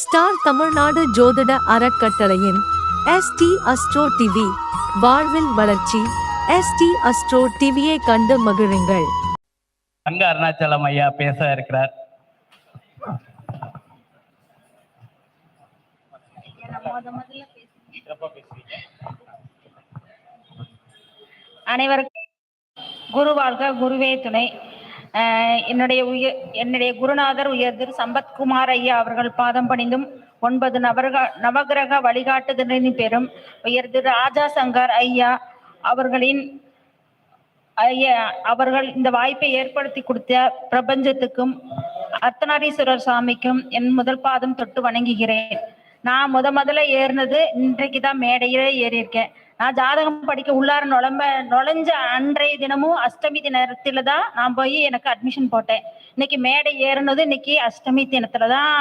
Star Tamil Nadu ஜோதிட அறக்கட்டளையின் ST astro TV வாழ்வில் வளர்ச்சி. எஸ்டி அஸ்ட்ரோ டிவியை கண்டு மகிழுங்கள். அங்க அருணாச்சலம் ஐயா பேச இருக்கிறார். அனைவருக்கும் குரு வாழ்க குருவே துணை. என்னுடைய உயர் என்னுடைய குருநாதர் உயர் திரு சம்பத்குமார் ஐயா அவர்கள் பாதம் பணிந்தும் ஒன்பது நவர்க நவகிரக வழிகாட்டுதலின் பெறும் உயர் திரு ராஜா சங்கர் ஐயா அவர்களின் ஐயா அவர்கள் இந்த வாய்ப்பை ஏற்படுத்தி கொடுத்த பிரபஞ்சத்துக்கும் அர்த்தநாரீஸ்வரர் சாமிக்கும் என் முதல் பாதம் தொட்டு வணங்குகிறேன். நான் முத முதல்ல ஏறினது இன்றைக்கு தான் மேடையில ஏறியிருக்கேன். நான் ஜாதகம் படிக்க உள்ளார நுழம்ப நுழைஞ்ச அன்றைய தினமும் அஷ்டமி தினத்துல தான் நான் போய் எனக்கு அட்மிஷன் போட்டேன். இன்னைக்கு மேடை ஏறினது இன்னைக்கு அஷ்டமி தினத்துல தான்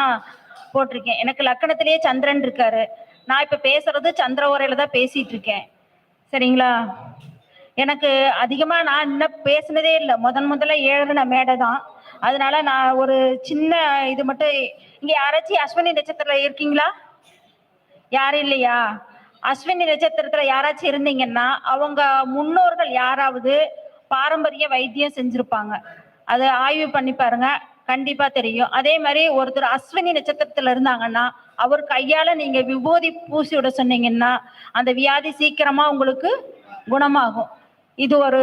போட்டிருக்கேன். எனக்கு லக்கணத்திலேயே சந்திரன் இருக்காரு. நான் இப்ப பேசுறது சந்திர உரையில தான் பேசிட்டு இருக்கேன் சரிங்களா? எனக்கு அதிகமா நான் இன்னும் பேசினதே இல்லை. முதன் முதல்ல ஏழுன மேடை தான் அதனால நான் ஒரு சின்ன இது மட்டும் இங்க யாராச்சும் அஸ்வினி நட்சத்திரத்துல இருக்கீங்களா? யாரும் இல்லையா? அஸ்வினி நட்சத்திரத்துல யாராச்சும் இருந்தீங்கன்னா அவங்க முன்னோர்கள் யாராவது பாரம்பரிய வைத்தியம் செஞ்சிருப்பாங்க. அதை ஆய்வு பண்ணி பாருங்க. கண்டிப்பா தெரியும். அதே மாதிரி ஒருத்தர் அஸ்வினி நட்சத்திரத்துல இருந்தாங்கன்னா அவர் கையால நீங்க விபூதி பூசி விட சொன்னீங்கன்னா அந்த வியாதி சீக்கிரமா உங்களுக்கு குணமாகும். இது ஒரு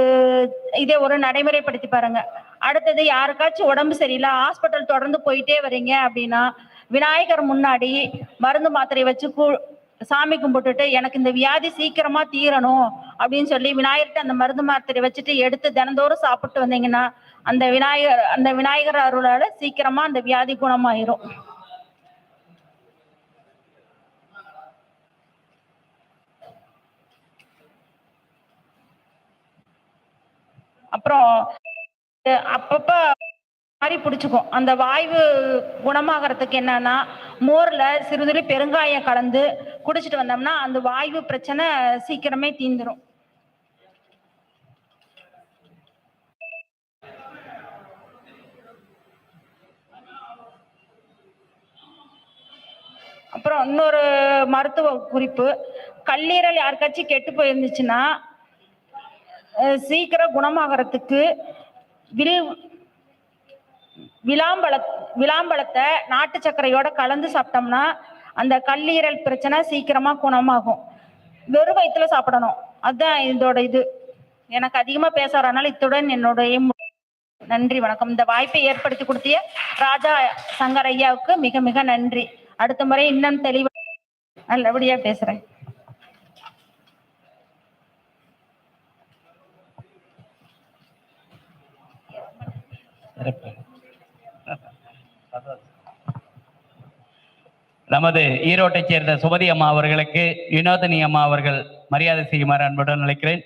இதே ஒரு நடைமுறைப்படுத்தி பாருங்க. அடுத்தது யாருக்காச்சும் உடம்பு சரியில்லை ஹாஸ்பிட்டல் தொடர்ந்து போயிட்டே வர்றீங்க அப்படின்னா விநாயகர் முன்னாடி மருந்து மாத்திரை வச்சு கூ- சாமி கும்பிட்டுட்டு எனக்கு இந்த வியாதி சீக்கிரமா தீரணும் அப்படின்னு சொல்லி விநாயகர்கிட்ட அந்த மருந்து மாத்திரை வச்சுட்டு எடுத்து தினந்தோறும் சாப்பிட்டு வந்தீங்கன்னா அந்த விநாயகர் அந்த விநாயகர் அருளால சீக்கிரமா அந்த வியாதி குணமாயிரும். அப்புறம் அப்பப்போ அப்பப்ப மாதிரி பிடிச்சிக்கும். அந்த வாய்வு குணமாகறதுக்கு என்னன்னா மோர்ல சிறிதுளி பெருங்காயம் கலந்து குடிச்சிட்டு வந்தோம்னா அந்த வாய்வு பிரச்சனை சீக்கிரமே தீந்துரும். அப்புறம் இன்னொரு மருத்துவ குறிப்பு. கல்லீரல் யாருக்காச்சும் கெட்டு போயிருந்துச்சுன்னா சீக்கிரம் குணமாகறதுக்கு வில் விளாம்பழ விளாம்பழத்தை நாட்டு சர்க்கரையோட கலந்து சாப்பிட்டோம்னா அந்த கல்லீரல் பிரச்சனை சீக்கிரமா குணமாகும். வெறும் வயிற்றுல சாப்பிடணும். அதுதான் இதோட இது. எனக்கு அதிகமா பேச வரனால இத்துடன் என்னுடைய நன்றி வணக்கம். இந்த வாய்ப்பை ஏற்படுத்தி கொடுத்திய ராஜா சங்கர் ஐயாவுக்கு மிக மிக நன்றி. அடுத்த முறை இன்னும் தெளிவா நல்லபடியா பேசுறேன். Gracias. நமது ஈரோட்டைச் சேர்ந்த சுமதி அம்மா அவர்களுக்கு வினோதினி அம்மா அவர்கள் மரியாதை செய்யுமாறு அன்புடன் அழைக்கிறேன்.